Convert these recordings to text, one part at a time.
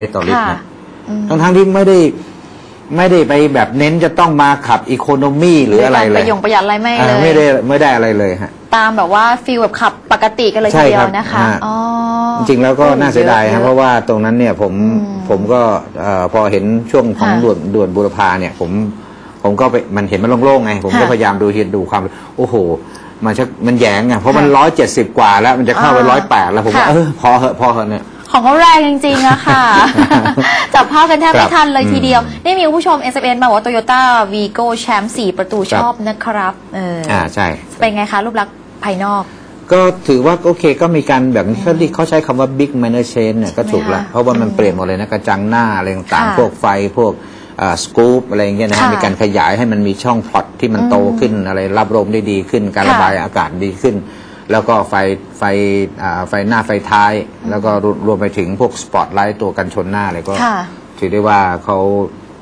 ต่อลิตรค่ะนะอืมทั้งทั้งๆที่ไม่ได้ไม่ได้ไปแบบเน้นจะต้องมาขับอีโคโนมีหรืออะไรเลปยระยงประหยัดอะไรไม่อ่าเลยไม่ได้ไม่ได้อะไรเลยฮะตามแบบว่าฟีลแบบขับปกติกันเลยใช่ทีเดียครัวบนะคะฮะอ๋อจริงๆแล้วก็น่าเสียดายอะครับเพราะว่าตรงนั้นเนี่ยผมอืมผมก็เอ่อพอเห็นช่วงของค่ะด่วนด่วนบุรพาเนี่ย ผมผมก็ไปมันเห็นมันโล่งๆไงผมก็ค่ะพยายามดูเห็นดูความโอ้โหมันชักมันแหยงอะเพราะมันค่ะร้อยเจ็ดสิบกว่าแล้วมันจะเข้าไปอ่าร้อยแปดแล้วผมว่าค่ะเออพอเหอะพอเหอะเนี่ย ของเขาแรงจริงๆอะค่ะ จับภาพกันแทบครัไม่บทันเลยทีเดียวอืมนี่มีคุณผู้ชม s อ n มาบอกว่า Toyota Vigo แชมป์4ประตูครัชบอบนะครับเออออ่าใช่ เป็นไงคะ รูปลักษณ์ภายนอก ก็ถือว่าโอเคก็มีการแบบนี้เขาเรียกเขาใช้คำว่า big minor change เนี่ยก็ถูกแล้วใช่ไหมคะเพราะว่ามันเปลี่ยนหมดเลยนะกระจังหน้าอะไรต่างค่ะๆพวกไฟพวกสกู๊ปอะไรอย่างเงี้ยนะฮะค่ะมีการขยายให้มันมีช่องพอตที่มันโตขึ้นอะไรรับลมได้ดีขึ้น การค่ะระบายอากาศดีขึ้น แล้วก็ไฟไฟอ่าไฟหน้าไฟท้าย แล้วก็รวรวมไปถึงพวกสปอตไลท์ตัวกันชนหน้าอะไรก็ค่ะถือได้ว่าเขา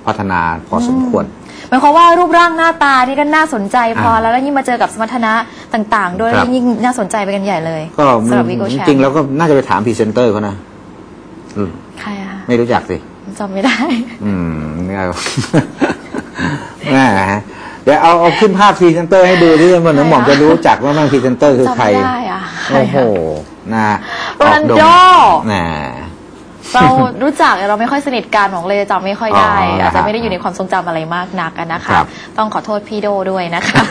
พัฒนาพอสมควรหมายความว่ารูปร่างหน้าตานี่ก็น่าสนใจพออ่าแล้วแล้วยิ่งมาเจอกับสมรรถนะต่างๆ ด้วยครับยิ่งน่าสนใจไปกันใหญ่เลยก็สำหรับ Vigo จแชมริงๆป์แล้วก็น่าจะไปถามพรีเซนเตอร์เขานะอืมใครอะคะไม่รู้จักสิจำไม่ได้ อืมไม่เอาแม่ฮะ เดี๋ยวเอาเอาขึ้นภาพพรีเซนเตอร์ให้ดูที่มันหนุ่มหม่อมจะรู้จักว่ามั่งพรีเซนเตอร์คือจำใครไม่ได้อะโอ้โหนะโรนัลโดออกดมน่ะเรารู้จักแต่เราไม่ค่อยสนิทกันของเลยจำไม่ค่อยได้อ๋ออาจจะไม่ได้อยู่ในความทรงจำอะไรมากนักอะนะครัคะบต้องขอโทษพี่โดด้วยนะคะ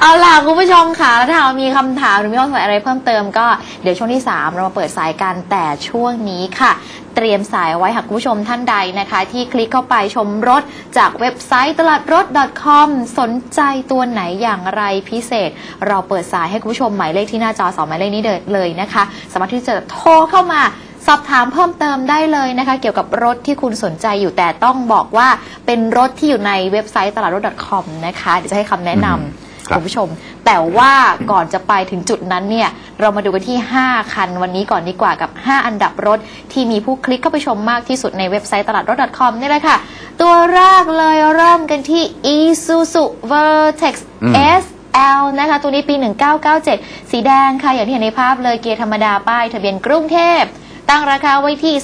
เอาล่ะคุณผู้ชมค่ะแล้วถ้าหากว่ามีคำถามหรือมีข้อสงสัยอะไรเพิ่มเติมก็เดี๋ยวช่วงที่ 3 เรามาเปิดสายกันแต่ช่วงนี้ค่ะ เตรียมสายไว้หากคุณผู้ชมท่านใดนะคะ ที่คลิกเข้าไปชมรถจากเว็บไซต์ตลาดรถ .com สนใจตัวไหนอย่างไรพิเศษ เราเปิดสายให้คุณผู้ชมหมายเลขที่หน้าจอสองหมายเลขนี้เดเลยนะคะ สามารถที่จะโทรเข้ามาสอบถามเพิ่มเติมได้เลยนะคะ เกี่ยวกับรถที่คุณสนใจอยู่แต่ต้องบอกว่าเป็นรถที่อยู่ในเว็บไซต์ตลาดรถ .com นะคะเดี๋ยวจะให้คำแนะนำ ครับคุณผู้ชม แต่ว่าก่อนจะไปถึงจุดนั้นเนี่ยเรามาดูกันที่ 5 คันวันนี้ก่อนดีกว่ากับ 5 อันดับรถ ที่มีผู้คลิกเข้าไปชมมากที่สุดในเว็บไซต์ตลาดรถ .com นี่แหละค่ะ ตัวแรกเลยเริ่มกันที่ Isuzu Vertex อืม SL นะคะตัวนี้ปี 1997 สีแดงค่ะ อย่างที่เห็นในภาพเลยเกียร์ธรรมดาป้ายทะเบียนกรุงเทพ ตั้งราคาไว้ที่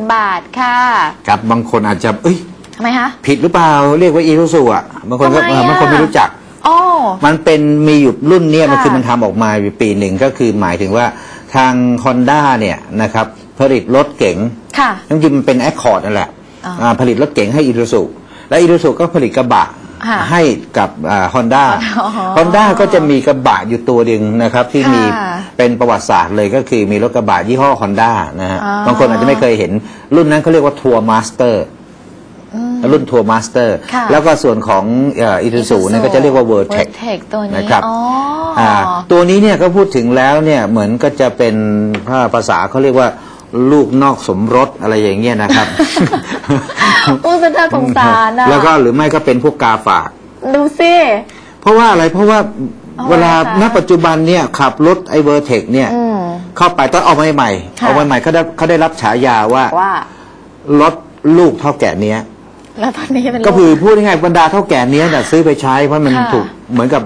220,000 บาทค่ะครับบางคนอาจจะ เอ้ยทำไมคะ ผิดหรือเปล่า เรียกว่าอี u ูซูอะ บางคนก็ทำไมเอออะบางคนไม่รู้จักอ๋อ มันเป็นมีอยู่รุ่นเนี้ยมันค่ะคือมันทำออกมาอยู่ปีหนึ่งก็คือหมายถึงว่าทาง Honda เนี่ยนะครับผลิตรถเก๋งค่ะจริงๆมันเป็น Accord นั่นแหละอ่าอ่าผลิตรถเก๋งให้อี u ูซูและอี u ูซูก็ผลิตกระบะค่ะให้กับฮอนด้าอ๋อฮอนด้าก็จะมีกระบะอยู่ตัวหนึ่งนะครับ ที่ค่ะมีเป็นประวัติศาสตร์เลยก็คือมีรถกระบะยี่ห้อฮอนด้านะฮะอ๋อบางคนอาจจะไม่เคยเห็นรุ่นนั้นเขาเรียกว่าทัวร์มาสเตอร์อืม รุ่นทัวร์มาสเตอร์ค่ะ แล้วก็ส่วนของอีทูซูเนี่ยก็จะเรียกว่าเวอร์เทค Vertex ตัวนี้นะครับ อ๋ออ อ่าตัวนี้เนี่ยก็พูดถึงแล้วเนี่ยเหมือนก็จะเป็นภาษาเขาเรียกว่าลูกนอกสมรสอะไรอย่างเงี้ยนะครับ อู้สะน่าสงสารนะแล้วก็หรือไม่ก็เป็นพวกกาฝาก ดูสิ เพราะว่าอะไรเพราะว่าเอาเวลาไว้ค่ะ ณปัจจุบันเนี่ยขับรถไอเวอร์เทคเนี่ยอืม เข้าไปตอนเอามาใหม่ๆค่ะเอามาใหม่เขาได้เขาได้รับฉายาว่าว่า รถลูกเท่าแก่เนี้ย แล้วตอนนี้เป็นก็คือพูดง่ายๆบรรดาเท่าแก่เนี้ยน่ะซื้อไปใช้เพราะมันค่ะถูกเหมือนกับ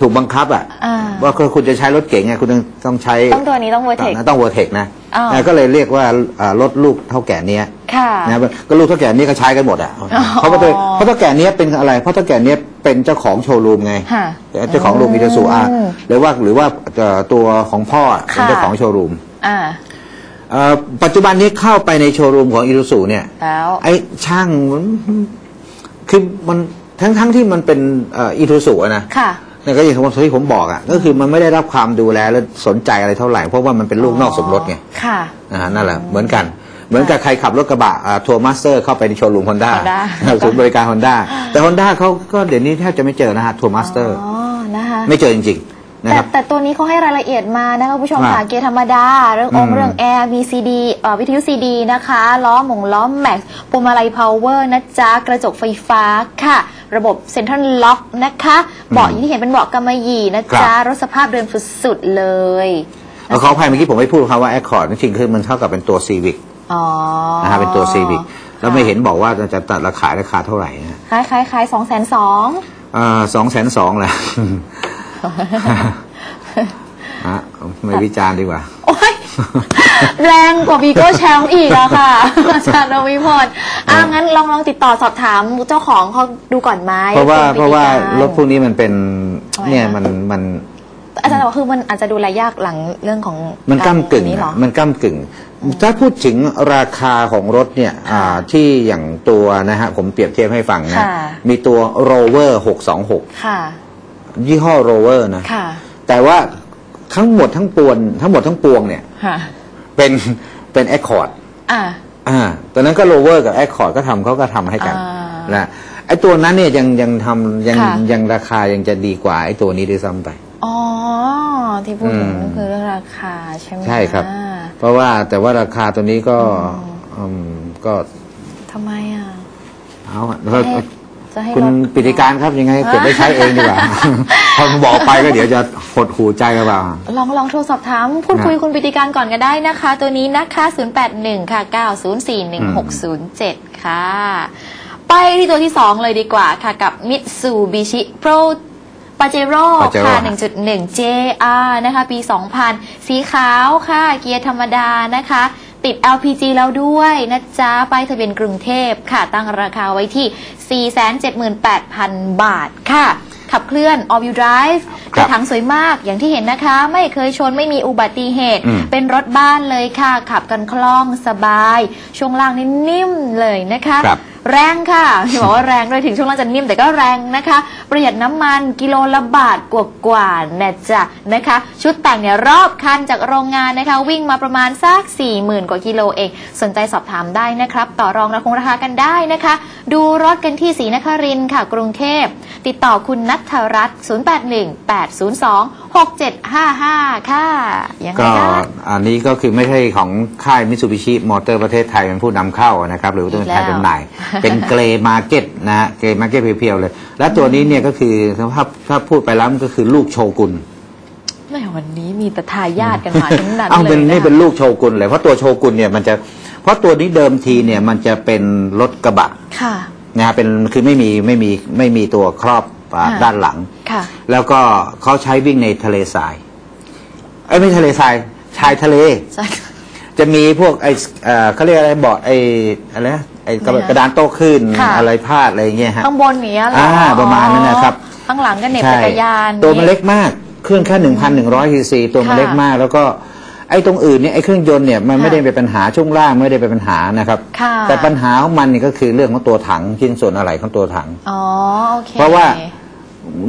ถูกบังคับอะอ่าว่าคุณจะใช้รถเก๋งไงคุณต้องต้องใช้ต้องตัวนี้ต้อง Vertex ต้องเวอร์เทคนะอ้าวนะก็เลยเรียกว่าอ่ารถลูกเท่าแก่เนี้ยค่ะนะก็ลูกเท่าแก่นี้ก็ใช้กันหมดอะเพราะว่าตัวเพราะเท่าแก่เนี้ยเป็นอะไร เพราะเท่าแก่เนี้ยเป็นเจ้าของโชว์รูมไงค่ะเจ้าของโรงมิเตสูอาอืมหรือว่าหรือว่าเอ่อตัวของพ่อเป็นค่ะเจ้าของโชว์รูมอ่า เอ่อปัจจุบันนี้เข้าไปในโชว์รูมของอิรุสุเนี่ย แล้วไอ้ช่างมันคือมันทั้งทั้งที่มันเป็นอิรุสุนะค่ะเนี่ยก็อย่างที่ผมบอกอะก็คือมันไม่ได้รับความดูแลและสนใจอะไรเท่าไหร่ เพราะว่ามันเป็นลูกนอกสมรสไงค่ะ อ่านั่นแหละเหมือนกัน เหมือนกับใครขับรถกระบะทัวร์มาสเตอร์เข้าไปในโชว์รูมฮอนด้า Honda ศูนย์บริการฮอนด้าแต่ฮอนด้าเขาก็เดี๋ยวนี้แทบจะไม่เจอนะฮะทัวร์มาสเตอร์ อ๋อ นะคะ ไม่เจอจริงๆ นะแต่ครับ แต่ตัวนี้เขาให้รายละเอียดมานะคะคุณผู้ชมว่าค่ะเกียร์ธรรมดา เรื่ององอืค์มเรื่องแอร์มีซีดีเอ่อวิทยุซีดีนะคะ ล้อหมงล้อแม็กซ์พวงมาลัยพาวเวอร์นะจ๊ะ กระจกไฟฟ้าค่ะ ระบบเซ็นทรัลล็อกนะคะเบาะอย่างที่เห็นเป็นเบาะกำมะหยี่นะจ๊ะรถสภาพเดิมสุดๆเลยเอาขออภัยเมื่อกี้ผมไม่พูดคำว่า Accord จริงๆคือมันเท่ากับเป็นตัว Civic อ๋อนะฮะเป็นตัว Civic แล้วไม่เห็นบอกว่าจะจะตัดราคาราคาเท่าไหร่นะ คล้ายคล้ายคล้ายสองแสนสอง สองแสนสองแหละ ฮะไม่วิจารณ์ดีกว่า โอ้ยแรงกว่าวีโก้แชมป์อีกอะค่ะอาจารย์รวิพรอะงั้นลองลองติดต่อสอบถามเจ้าของเขาดูก่อนไหมเพราะว่าป็นเพราะว่าพิธีกรถพวกนี้มันเป็นทำไมเนี่ยคะมันมันอาจารย์บอกคือมันอาจจะดูแลยากหลังเรื่องของมันก้ากึ่งนี้เหรอมันก้ากึ่ง ถ้าพูดถึงราคาของรถเนี่ยอ่าที่อย่างตัวนะฮะผมเปรียบเทียบให้ฟังนะค่ะมีตัว rover 626ค่ะ ยี่ห้อ rover นะค่ะ แต่ว่าทั้งหมดทั้งปวงทั้งหมดทั้งปวงเนี่ยค่ะ เป็นเป็น Accord อ่าอ่าตอนนั้นก็ rover กับ Accord ก็ทำเขาก็ทำให้กันอ่านะไอ้ตัวนั้นเนี่ยยังยังทำยังค่ะ ยังราคายังจะดีกว่าไอ้ตัวนี้ด้วยซ้ำไป อ๋อ ที่พูดถึงอืมก็คือเรื่องราคาใช่ไหมใช่ครับเพราะว่าแต่ว่าราคาตัวนี้ก็อืมก็ทำไมอะ เอาอะให้ จะให้คุณลด ปิติการครับยังไงเก็บไว้ใช้เองดีกว่า พอบอกไปก็เดี๋ยวจะหดหูใจหรือเปล่า ลองลองโทรสอบถามพูดคุยนะคุณปิติการก่อนก็ได้นะคะ ตัวนี้นะคะ 081 ค่ะ 9041607 ค่ะ ไปที่ตัวที่ 2 เลยดีกว่าค่ะกับ Mitsubishi Pro Pajero Pajero ค่ะฮะ1.1 JR นะคะ ปี 2000 สีขาวค่ะ เกียร์ธรรมดานะคะ ติด LPG แล้วด้วยนะจ๊ะป้ายทะเบียนกรุงเทพค่ะ ตั้งราคาไว้ที่ 478,000 บาทค่ะ ขับเคลื่อน all wheel drive คกรับระถังสวยมากอย่างที่เห็นนะคะ ไม่เคยชนไม่มีอุบัติเหตุอืมเป็นรถบ้านเลยค่ะ ขับกันคล่องสบาย ช่วงล่างนี่นิ่มเลยนะคะครับ แรงค่ะที่บอกว่าแรงด้วยถึงช่วงล่างจะนิ่มแต่ก็แรงนะคะ ประหยัดน้ำมันกิโลละบาทกว่าๆนะจ๊ะนะคะ ชุดแต่งเนี่ยรอบคันจากโรงงานนะคะ วิ่งมาประมาณสัก40,000 กว่ากิโลเอง สนใจสอบถามได้นะครับ ต่อรองราคงราคากันได้นะคะ ดูรถกันที่ศรีนครินทร์ค่ะ กรุงเทพ ติดต่อคุณนัทรัตน์0818026755 ค่ะยังไงก็คะ อันนี้ก็คือไม่ใช่ของค่ายมิ t ซูบิชิมอเตอร์ประเทศไทยเป็นผู้นำเข้านะครับ หรือว่าตัวไทยจำหน่ายเป็นเกรมาร์เก็ตนะฮะเกรมาร์เก็ตเพียวๆเลย และตัวนี้เนี่ยก็คือถ้าถ้าพูดไปแล้วมันก็คือลูกโชกุนแม่วันนี้มีแต่ทายาทกันมาทั้งนั้นเอาเลยเป็นนี่นะคะเป็นลูกโชกุนเลยเพราะตัวโชกุนเนี่ยมันจะเพราะตัวนี้เดิมทีเนี่ยมันจะเป็นรถกระบะค่ะนะฮะเป็นคือไม่มีไม่มีไม่มีตัวครอบอ่าค่ะด้านหลังค่ะ แล้วก็เขาใช้วิ่งในทะเลทรายไอ้ยไม่ทะเลทรายชายทะเลใช่จะมีพวกไอ้เอ่อเขาเรียกอะไรบอร์ดไอ้อะไรนะ ไอ้กระไหนฮะกระดานโต้คลื่นค่ะ อะไรพาดอะไรอย่างเงี้ยฮะข้างบนอย่างเนี้ยเหรออ่าประมาณนั้นนะครับข้างหลังก็เหน็บใช่จักรยานตัวมันเล็กมากเครื่องแค่หนึ่งพันหนึ่งร้อยซีซีตัวมันค่ะเล็กมาก แล้วก็ไอ้ตรงอื่นเนี่ยไอ้เครื่องยนต์เนี่ยมันค่ะไม่ได้เป็นปัญหาช่วงล่างไม่ได้เป็นปัญหานะครับ ค่ะแต่ปัญหาของมันนี่ก็คือเรื่องของตัวถังชิ้นส่วนอะไรของตัวถัง อ๋อโอเค เพราะว่า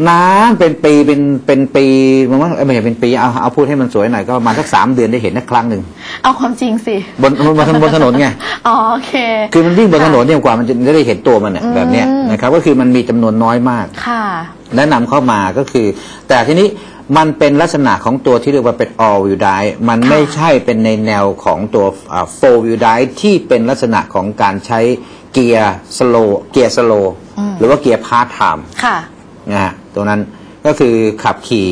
นานเป็นปีเป็นเป็นปีมันว่าเอ้ยไม่ใช่เป็นปีเอาเอาพูดให้มันสวยหน่อยก็ประมาณสักสามเดือนได้เห็นนักครั้งหนึ่งเอาความจริงสิบนบนบนบนถนนไงอ๋อโอเค คือมันวิ่งบนถนนเนี่ยกว่ามันจะได้เห็นตัวมันเนี่ยอืมแบบเนี้ยนะครับก็คือมันมีจำนวนน้อยมากค่ะแนะนำเข้ามาก็คือ แต่ทีนี้มันเป็นลักษณะของตัวที่เรียกว่าเป็น all wheel drive มันค่ะไม่ใช่เป็นในแนวของตัวอ่า four wheel drive ที่เป็นลักษณะของการใช้เกียร์สโลเกียร์สโลหรือว่าเกียร์พาร์ทไทม์ค่ะ นะฮะตรงนั้นก็คือขับขี่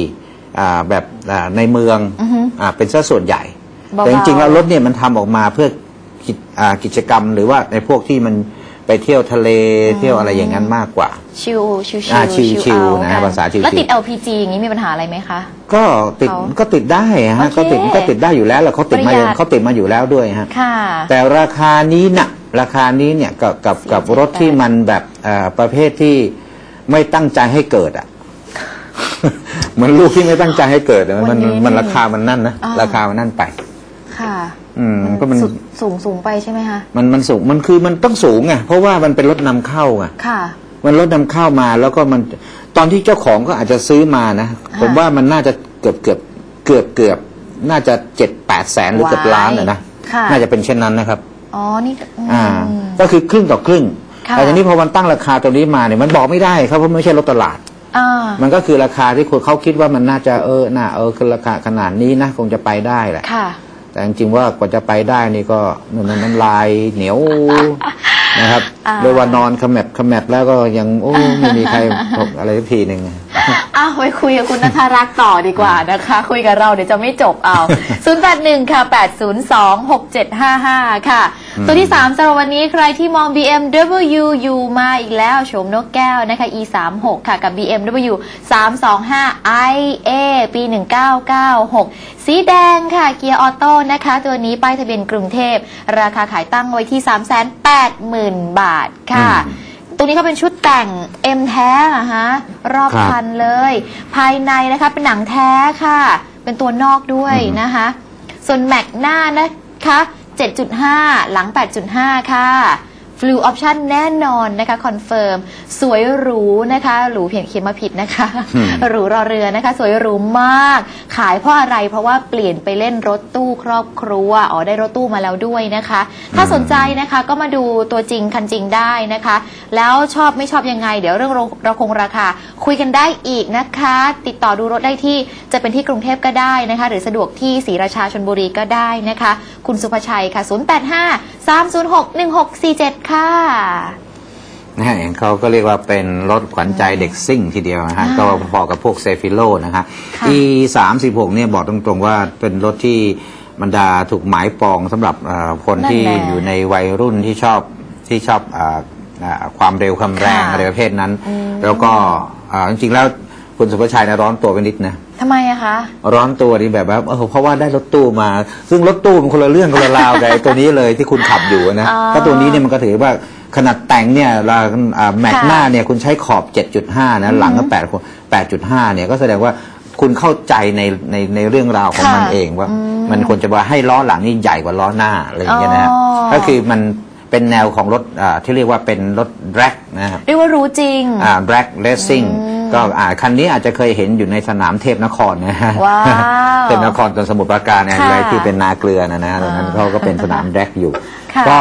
อ่าแบบอ่าในเมืองอือฮึอ่าเป็นสัดส่วนใหญ่เบาๆแต่จริงๆแล้วรถเนี่ยมันทำออกมาเพื่อกิจอ่ากิจกรรม หรือว่าในพวกที่มันไปเที่ยวทะเลเที่ยวอะไรอย่างนั้นมากกว่า ชิวชิวชิอ่าวชิวชิวเอนะกัภาษาชิวๆแล้วติด LPG อย่างนี้มีปัญหาอะไรไหมคะ ก็ติดเขาก็ติดได้ฮะโอเคก็ติดก็ติดได้อยู่แล้วแล้วเขาติดมาประหยัดเขาติดมาอยู่แล้วด้วยฮะค่ะแต่ราคานี้นะราคานี้เนี่ยกับกับกับ478รถที่มันแบบเอ่อประเภทที่ ไม่ตั้งใจให้เกิดอะเหมันลูกที่ไม่ตั้งใจให้เกิดอะวัมันนนี้มันนี่ราคามันนั่นนะอ่าราคามันนั่นไป ค่ะ อืมก็มันสุดสูงสูงไปใช่ไหมคะมันมันสูงมันคือมันต้องสูงไงเพราะว่ามันเป็นรถนำเข้าไงค่ะ มันรถนำเข้ามาแล้วก็มันตอนที่เจ้าของก็อาจจะซื้อมานะะผมว่ามันน่าจะเกือบเกือบเกือบเกือบน่าจะเจ็ดแปดแสนหรือเกือบล้านอะนะค่ะน่าจะเป็นเช่นนั้นนะครับอ๋อนี่อืมอ่า ก็คือครึ่งต่อครึ่งค่ะ แต่ทีนี้พอมันตั้งราคาตัวนี้มาเนี่ยมันบอกไม่ได้ครับเพราะมันไม่ใช่รถตลาดอ่ามันก็คือราคาที่คนเขาคิดว่ามันน่าจะเออน่าเออคือราคาขนาดนี้นะคงจะไปได้แหละค่ะแต่จริงๆว่ากว่าจะไปได้นี่ก็มันน้ำลายเหนียวนะครับอ่าเรียกว่านอนขมแมบขมแมบแล้วก็ยังโอ้ไม่มีใครบอกอะไรสักทีหนึ่งอ้าวไปคุยกับคุณนัทรักษ์ต่อดีกว่านะคะ คุยกับเราเดี๋ยวจะไม่จบเอา 081 ค่ะ 802 6755 ค่ะ ตัวที่ 3สำหรับวันนี้ใครที่มอง BMW อยู่มาอีกแล้วโฉมนกแก้วนะคะ E36 ค่ะ กับ BMW 325 IA ปี 1996 สีแดงค่ะ เกียร์ออโต้นะคะ ตัวนี้ป้ายทะเบียนกรุงเทพ ราคาขายตั้งไว้ที่ 380,000 บาทค่ะอืมตัวนี้เขาเป็นชุดแต่ง M แท้อะฮะรอบครับคันเลย ภายในนะคะเป็นหนังแท้ค่ะ เป็นตัวนอกด้วยอือฮึนะคะ ส่วนแม็กหน้านะคะ 7.5 หลัง 8.5 ค่ะ ฟลูออปชั่นแน่นอนนะคะคอนเฟิร์มสวยหรูนะคะหรูเพียงเขียนมาผิดนะคะอืมหรูรอเรือนะคะ สวยหรูมาก ขายเพราะอะไรเพราะว่าเปลี่ยนไปเล่นรถตู้ครอบครัวอ๋อได้รถตู้มาแล้วด้วยนะคะ ถ้าสนใจนะคะก็มาดูตัวจริงคันจริงได้นะคะ แล้วชอบไม่ชอบยังไง เดี๋ยวเรื่องเราคงราคา คุยกันได้อีกนะคะ ติดต่อดูรถได้ที่จะเป็นที่กรุงเทพก็ได้นะคะ หรือสะดวกที่ศรีราชาชนบุรีก็ได้นะคะ คุณสุภชัยค่ะ 085 306 1647ค่ะนะฮะเขาก็เรียกว่าเป็นรถขวัญใจเด็กซิ่งทีเดียวนะฮะอ่าก็พอกับพวกเซฟิโลนะฮะค่ะ E 3 6เนี่ยบอกตรงๆว่าเป็นรถที่บรรดาถูกหมายปองสำหรับเอ่อคนที่นั่นแหละอยู่ในวัยรุ่นที่ชอบที่ชอบอ่าอ่าความเร็วความแรงค่ะอะไรประเภทนั้นอืมแล้วก็อ่าจริงๆแล้วคุณสุภชัยนะร้อนตัวไปนิดนะ ทำไมอะคะ ร้อนตัวนี่แบบว่าเออเพราะว่าได้รถตู้มา ซึ่งรถตู้มันคนละเรื่องคนละราวกับไอ้ตัวนี้เลยที่คุณขับอยู่นะอ๋อถ้าตัวนี้เนี่ยมันก็ถือว่าขนาดแต่งเนี่ยราอ่าแม็กค่ะหน้าเนี่ยคุณใช้ขอบ 7.5 นะหลังก็8 8.5 เนี่ยก็แสดงว่าคุณเข้าใจในในในเรื่องราวของค่ะมันเองว่า อืมมันควรจะว่าให้ล้อหลังนี่ใหญ่กว่าล้อหน้าอะไรอย่างเงี้ยนะฮะอ๋อ ก็คือมันเป็นแนวของรถอ่าที่เรียกว่าเป็นรถแร็กนะครับ เรียกว่ารู้จริง อ่าแบล็กเลสซิ่งอืม ก็อ่าคันนี้อาจจะเคยเห็นอยู่ในสนามเทพนครนะฮะว้าวเทพนครตอนสมุทรปราการเนี่ยค่ะอะไรที่เป็นนาเกลือนะนะตรงนั้นอ่าเขาก็เป็นสนามแบล็กอยู่ค่ะก็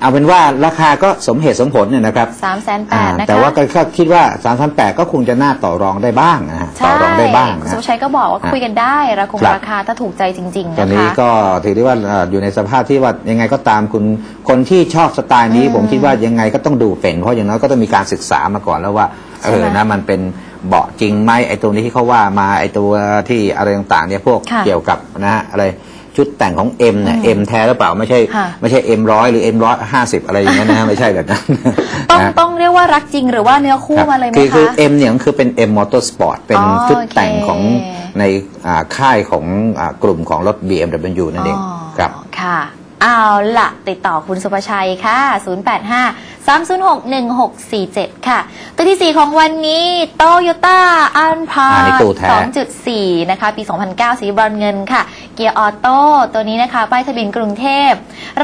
เอาเป็นว่าราคาก็สมเหตุสมผลเนี่ยนะครับสามแสนแปอ่าดนะคะแต่ว่าก็ก็คิดว่า3ามแปดก็คงจะน่าต่อรองได้บ้างนะฮะต่อรองได้บ้างคุณนะสุภชัยก็บอกว่าอะคุยกันได้ราคงครับราคาถ้าถูกใจจริงๆตอนะนนี้คะก็ถือได้ว่าเอ่ออยู่ในสภาพที่ว่ายังไงก็ตามคุณคนที่ชอบสไตล์นี้อืมผมคิดว่ายังไงก็ต้องดูเป็น เพราะอย่างน้อยก็ต้องมีการศึกษามาก่อนแล้วว่าใช่เอไหมอนะมันเป็นเบาะจริงไหมไอ้ตัวนี้ที่เขาว่ามาไอ้ตัวที่อะไรต่างๆเนี่ยพวกค่ะเกี่ยวกับนะฮะอะไร ชุดแต่งของ M เนี่ย M แท้หรือเปล่าไม่ใช่ค่ะไม่ใช่ M ร้อยหรือ M ร้อยห้าสิบอะไรอย่างเงี้ยนะฮะไม่ใช่แบบนั้นต้องนะต้องเรียกว่ารักจริงหรือว่าเนื้อคู่ครับมาเลยไหมคือคือคะ M เนี่ยก็คือเป็น M Motorsport เป็นอ๋อชุดแต่งโอเคของในอ่าค่ายของอ่ากลุ่มของรถ BMW นั่นเองอ๋อครับค่ะเอาละติดต่อคุณสุภชัยค่ะ 085 306 1647 ค่ะ ตัวที่ 4 ของวันนี้โตโยต้าอันพาอ่านี่ตู้แท้ 2.4 นะคะ ปี 2009 สีบรอนเงินค่ะ เกียร์ออโต้ตัวนี้นะคะ ป้ายทะเบียนกรุงเทพ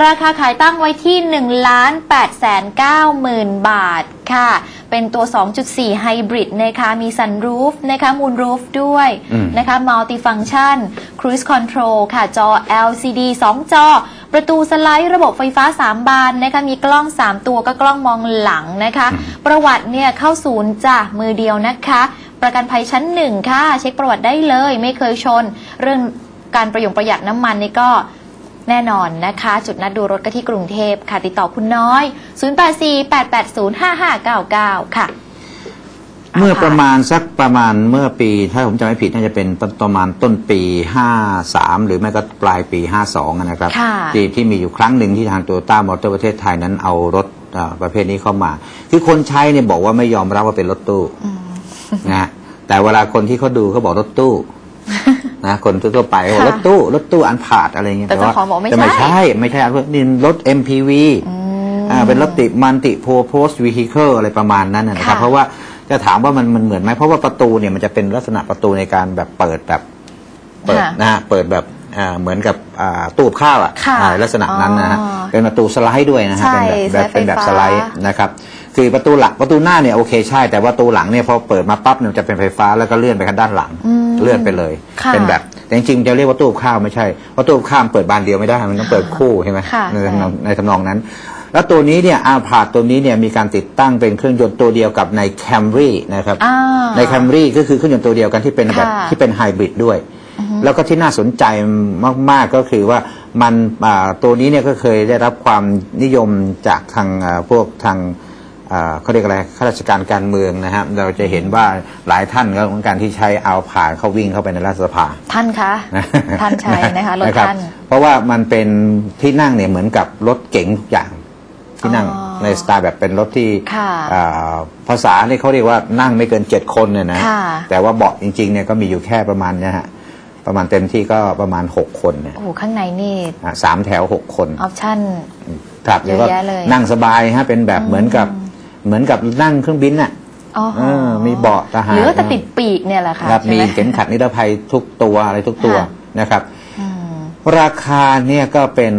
ราคาขายตั้งไว้ที่ 1 8 9 0 0 0 0บาทค่ะ เป็นตัว 2.4 ไฮบริดนะคะ มีซันรูฟนะคะมูนรูฟด้วยอืมนะคะมัลติฟัง c t ชัน Cruise Control ค่ะ จอ LCD 2 จอ ประตูสไลด์ระบบไฟฟ้า 3 บานนะคะมีกล้อง 3 ตัวก็กล้องมองหลังนะคะ ประวัติเนี่ยเข้าศูนย์จ้ะมือเดียวนะคะ ประกันภัยชั้น1ค่ะ เช็คประวัติได้เลย ไม่เคยชน เรื่องการประหยงประหยัดน้ำมันนี่ก็แน่นอนนะคะ จุดนัดดูรถก็ที่กรุงเทพค่ะ ติดต่อคุณน้อย 0848805599 ค่ะ เมื่อประมาณสักประมาณเมื่อปี ถ้าผมจำไม่ผิดน่าจะเป็นประมาณต้นปี 53 หรือไม่ก็ปลายปี 52อะนะครับค่ะที่ที่มีอยู่ครั้งหนึ่งที่ทางโตโยต้ามอเตอร์ประเทศไทยนั้นเอารถอ่าประเภทนี้เข้ามา คือคนใช้เนี่ยบอกว่าไม่ยอมรับว่าเป็นรถตู้นะฮะแต่เวลาคนที่เขาดูเขาบอกรถตู้นะคนทั่วๆไปเขาบอกค่ะรถตู้รถตู้อันผาดอะไรเงี้ยแต่เจ้าของบอกไม่แต่ไม่ใช่ใช่ ไม่ใช่อันนี่รถ MPV อ่าเป็นรถติมันติโพโพสวีฮิเคิลอะไรประมาณนั้นนะนะครับค่ะเพราะว่า จะถามว่ามันมันเหมือนไหมเพราะว่าประตูเนี่ยมันจะเป็นลักษณะประตูในการแบบเปิดแบบเปิดค่ะนะฮะเปิดแบบอ่าเหมือนกับอ่าตู้กับข้าวอะค่ะอ่าลักษณะนั้นนะฮะอ๋อเป็นประตูสไลด์ด้วยนะฮะใช่เป็นแบบแบบสไลด์ไฟเป็นแบบฟ้า สไลด์นะครับ คือประตูหลักประตูหน้าเนี่ยโอเคใช่ แต่ว่าประตูหลังเนี่ยพอเปิดมาปั๊บเนี่ยมันจะเป็นไฟฟ้าแล้วก็เลื่อนไปข้างด้านหลังอืมเลื่อนไปเลย ค่ะ เป็นแบบแต่จริงๆจะเรียกว่าตู้กับข้าวไม่ใช่เพราะตู้กับข้าวมันเปิดบานเดียวไม่ได้มันต้องเปิดคู่ใช่ไหม ค่ะในทำนองในทำนองนั้น แล้วตัวนี้เนี่ยอาพาดตัวนี้เนี่ยมีการติดตั้งเป็นเครื่องยนต์ตัวเดียวกับใน Camry นะครับอ่าใน Camry ก็คือเครื่องยนต์ตัวเดียวกันที่เป็นแบบค่ะที่เป็นไฮบริดด้วย แล้วก็ที่น่าสนใจมากๆก็คือว่ามันอ่าตัวนี้เนี่ยก็เคยได้รับความนิยมจากทางอ่าพวกทางอ่าเขาเรียกอะไรข้าราชการการเมืองนะครับเราจะเห็นว่าหลายท่านก็ของการที่ใช้เอาผ่านเข้าวิ่งเข้าไปในรัฐสภา ท่านคะท่านใช้นะคะรถนะครับท่านเพราะว่ามันเป็นที่นั่งเนี่ยเหมือนกับรถเก๋งทุกอย่าง ที่นั่งอ๋อในสไตล์แบบเป็นรถที่ค่ะอ่าภาษาที่เขาเรียกว่านั่งไม่เกินเจ็ดคนเนี่ยนะค่ะแต่ว่าเบาะจริงๆเนี่ยก็มีอยู่แค่ประมาณเนะฮะประมาณเต็มที่ก็ประมาณหกคนเนี่ยโอ้โหข้างในนี่อะสามแถวหกคนออปชั่นครับเยอะแล้วก็แยะเลยนั่งสบายฮะเป็นแบบเหมือนกับเหมือนกับนั่งเครื่องบินน่ะอ๋อเออมีเบาะทหารหรือว่าจะติดปีกเนี่ยแหละค่ะครับใช่ไหมีเข็มขัดนิรภัยทุกตัวอะไรทุกตัวค่ะนะครับอืมราคาเนี่ยก็เป็น